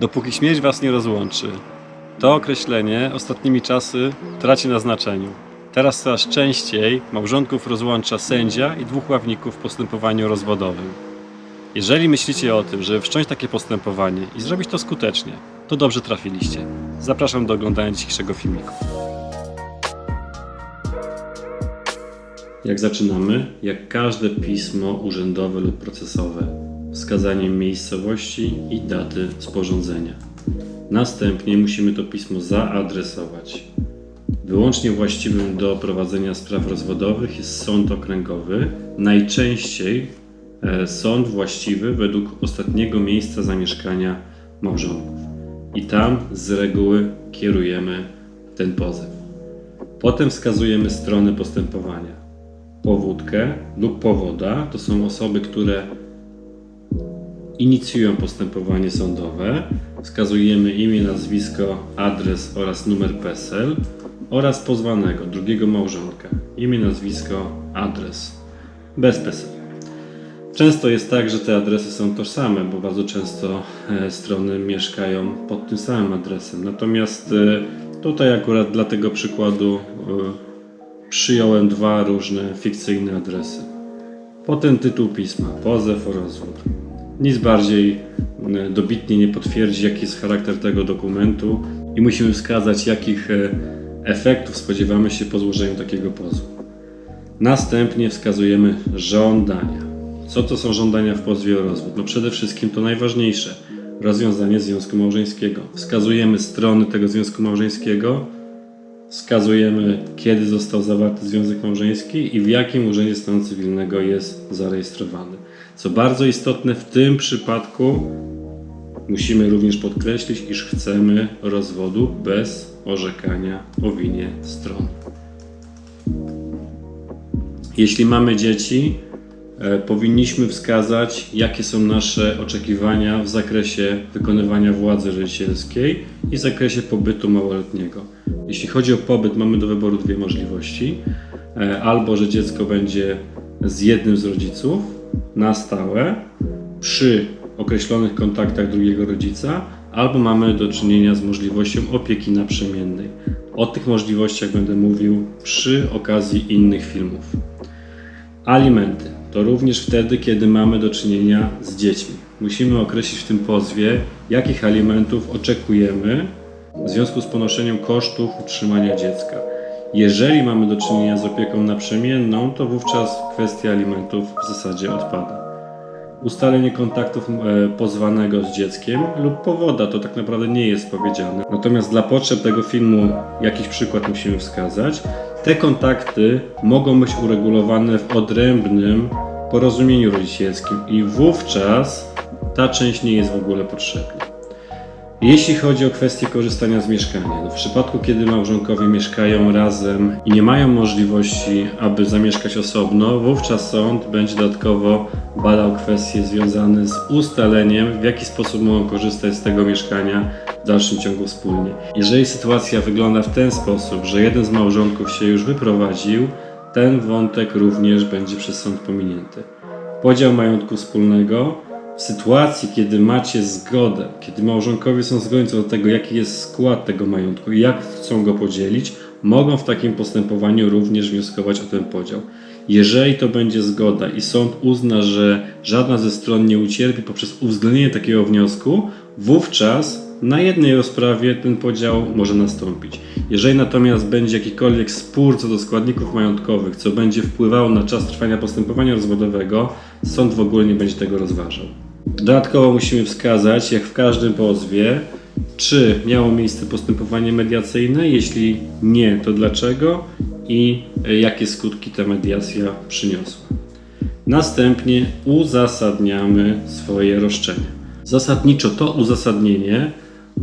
Dopóki śmierć was nie rozłączy. To określenie ostatnimi czasy traci na znaczeniu. Teraz coraz częściej małżonków rozłącza sędzia i dwóch ławników w postępowaniu rozwodowym. Jeżeli myślicie o tym, żeby wszcząć takie postępowanie i zrobić to skutecznie, to dobrze trafiliście. Zapraszam do oglądania dzisiejszego filmiku. Jak zaczynamy? Jak każde pismo urzędowe lub procesowe, wskazaniem miejscowości i daty sporządzenia. Następnie musimy to pismo zaadresować. Wyłącznie właściwym do prowadzenia spraw rozwodowych jest sąd okręgowy, najczęściej e, sąd właściwy według ostatniego miejsca zamieszkania małżonków. I tam z reguły kierujemy ten pozew. Potem wskazujemy stronę postępowania. Powódkę lub powoda to są osoby, które inicjują postępowanie sądowe. Wskazujemy imię, nazwisko, adres oraz numer PESEL oraz pozwanego, drugiego małżonka. Imię, nazwisko, adres. Bez PESEL. Często jest tak, że te adresy są tożsame, bo bardzo często e, strony mieszkają pod tym samym adresem. Natomiast e, tutaj akurat dla tego przykładu e, przyjąłem dwa różne fikcyjne adresy. Potem tytuł pisma, pozew o rozwód. Nic bardziej e, dobitnie nie potwierdzi, jaki jest charakter tego dokumentu i musimy wskazać, jakich e, efektów spodziewamy się po złożeniu takiego pozwu. Następnie wskazujemy żądania. Co to są żądania w pozwie o rozwód? No przede wszystkim to najważniejsze rozwiązanie związku małżeńskiego. Wskazujemy strony tego związku małżeńskiego, wskazujemy kiedy został zawarty związek małżeński i w jakim urzędzie stanu cywilnego jest zarejestrowany. Co bardzo istotne w tym przypadku musimy również podkreślić, iż chcemy rozwodu bez orzekania o winie stron. Jeśli mamy dzieci, e, powinniśmy wskazać, jakie są nasze oczekiwania w zakresie wykonywania władzy rodzicielskiej i w zakresie pobytu małoletniego. Jeśli chodzi o pobyt, mamy do wyboru dwie możliwości. E, Albo, że dziecko będzie z jednym z rodziców na stałe przy określonych kontaktach drugiego rodzica, albo mamy do czynienia z możliwością opieki naprzemiennej. O tych możliwościach będę mówił przy okazji innych filmów. Alimenty to również wtedy, kiedy mamy do czynienia z dziećmi. Musimy określić w tym pozwie, jakich alimentów oczekujemy w związku z ponoszeniem kosztów utrzymania dziecka. Jeżeli mamy do czynienia z opieką naprzemienną, to wówczas kwestia alimentów w zasadzie odpada. Ustalenie kontaktów e, pozwanego z dzieckiem lub powoda to tak naprawdę nie jest powiedziane. Natomiast dla potrzeb tego filmu jakiś przykład musimy wskazać. Te kontakty mogą być uregulowane w odrębnym porozumieniu rodzicielskim i wówczas ta część nie jest w ogóle potrzebna. Jeśli chodzi o kwestię korzystania z mieszkania, no w przypadku kiedy małżonkowie mieszkają razem i nie mają możliwości, aby zamieszkać osobno, wówczas sąd będzie dodatkowo badał kwestie związane z ustaleniem, w jaki sposób mogą korzystać z tego mieszkania w dalszym ciągu wspólnie. Jeżeli sytuacja wygląda w ten sposób, że jeden z małżonków się już wyprowadził, ten wątek również będzie przez sąd pominięty. Podział majątku wspólnego w sytuacji, kiedy macie zgodę, kiedy małżonkowie są zgodni co do tego, jaki jest skład tego majątku i jak chcą go podzielić, mogą w takim postępowaniu również wnioskować o ten podział. Jeżeli to będzie zgoda i sąd uzna, że żadna ze stron nie ucierpi poprzez uwzględnienie takiego wniosku, wówczas na jednej rozprawie ten podział może nastąpić. Jeżeli natomiast będzie jakikolwiek spór co do składników majątkowych, co będzie wpływało na czas trwania postępowania rozwodowego, sąd w ogóle nie będzie tego rozważał. Dodatkowo musimy wskazać, jak w każdym pozwie, czy miało miejsce postępowanie mediacyjne, jeśli nie, to dlaczego i e, jakie skutki ta mediacja przyniosła. Następnie uzasadniamy swoje roszczenia. Zasadniczo to uzasadnienie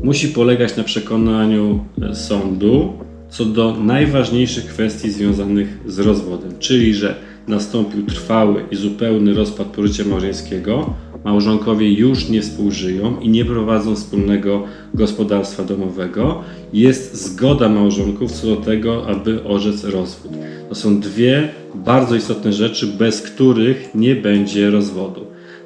musi polegać na przekonaniu e, sądu co do najważniejszych kwestii związanych z rozwodem, czyli że nastąpił trwały i zupełny rozpad pożycia małżeńskiego, małżonkowie już nie współżyją i nie prowadzą wspólnego gospodarstwa domowego, jest zgoda małżonków co do tego, aby orzec rozwód. To są dwie bardzo istotne rzeczy, bez których nie będzie rozwodu.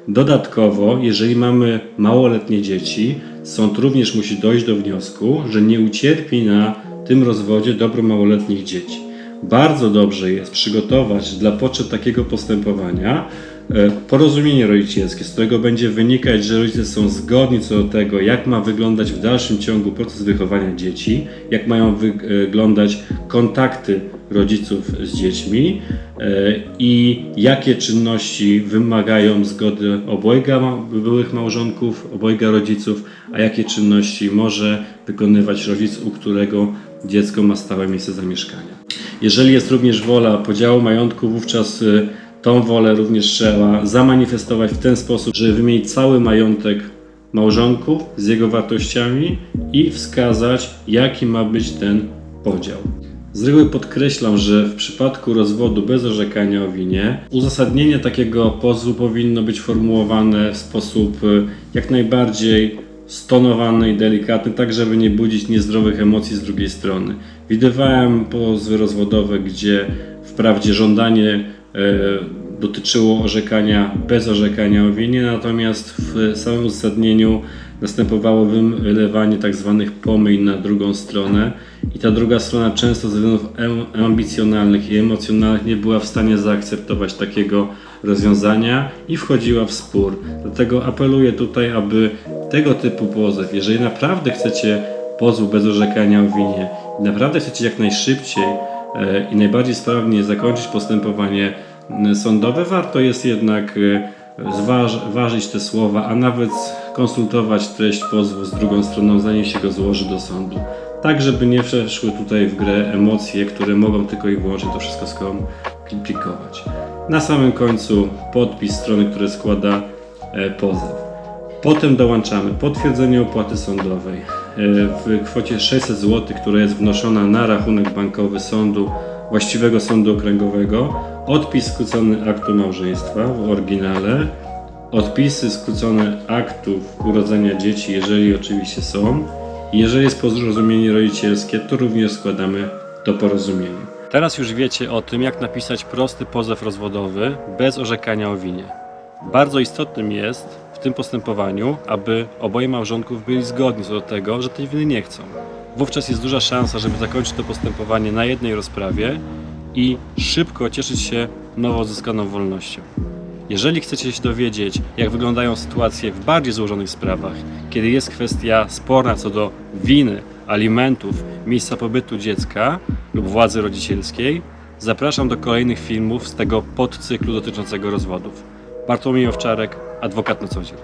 Dodatkowo, jeżeli mamy małoletnie dzieci, sąd również musi dojść do wniosku, że nie ucierpi na tym rozwodzie dobro małoletnich dzieci. Bardzo dobrze jest przygotować dla potrzeb takiego postępowania porozumienie rodzicielskie, z którego będzie wynikać, że rodzice są zgodni co do tego, jak ma wyglądać w dalszym ciągu proces wychowania dzieci, jak mają wyglądać kontakty rodziców z dziećmi e, i jakie czynności wymagają zgody obojga byłych małżonków, obojga rodziców, a jakie czynności może wykonywać rodzic, u którego dziecko ma stałe miejsce zamieszkania. Jeżeli jest również wola podziału majątku, wówczas y, tą wolę również trzeba zamanifestować w ten sposób, żeby wymienić cały majątek małżonków z jego wartościami i wskazać, jaki ma być ten podział. Z reguły podkreślam, że w przypadku rozwodu bez orzekania o winie, uzasadnienie takiego pozwu powinno być formułowane w sposób y, jak najbardziej stonowany i delikatny, tak żeby nie budzić niezdrowych emocji z drugiej strony. Widywałem pozwy rozwodowe, gdzie wprawdzie żądanie dotyczyło orzekania bez orzekania o winie, natomiast w samym uzasadnieniu następowało wylewanie tak zwanych pomyj na drugą stronę i ta druga strona często ze względów ambicjonalnych i emocjonalnych nie była w stanie zaakceptować takiego rozwiązania i wchodziła w spór. Dlatego apeluję tutaj, aby tego typu pozew, jeżeli naprawdę chcecie pozwu bez orzekania o winie naprawdę chcecie jak najszybciej e, i najbardziej sprawnie zakończyć postępowanie sądowe, warto jest jednak e, zważ, ważyć te słowa, a nawet konsultować treść pozwu z drugą stroną, zanim się go złoży do sądu. Tak, żeby nie przeszły tutaj w grę emocje, które mogą tylko i wyłącznie to wszystko skomplikować. Na samym końcu podpis strony, które składa e, pozew. Potem dołączamy potwierdzenie opłaty sądowej e, w kwocie 600 zł, która jest wnoszona na rachunek bankowy sądu, właściwego sądu okręgowego, odpis skrócony aktu małżeństwa w oryginale, odpisy skrócone aktów urodzenia dzieci, jeżeli oczywiście są. Jeżeli jest porozumienie rodzicielskie, to również składamy to porozumienie. Teraz już wiecie o tym, jak napisać prosty pozew rozwodowy bez orzekania o winie. Bardzo istotnym jest tym postępowaniu, aby oboje małżonków byli zgodni co do tego, że tej winy nie chcą. Wówczas jest duża szansa, żeby zakończyć to postępowanie na jednej rozprawie i szybko cieszyć się nowo uzyskaną wolnością. Jeżeli chcecie się dowiedzieć, jak wyglądają sytuacje w bardziej złożonych sprawach, kiedy jest kwestia sporna co do winy, alimentów, miejsca pobytu dziecka lub władzy rodzicielskiej, zapraszam do kolejnych filmów z tego podcyklu dotyczącego rozwodów. Bartłomiej Owczarek, adwokat na co dzień.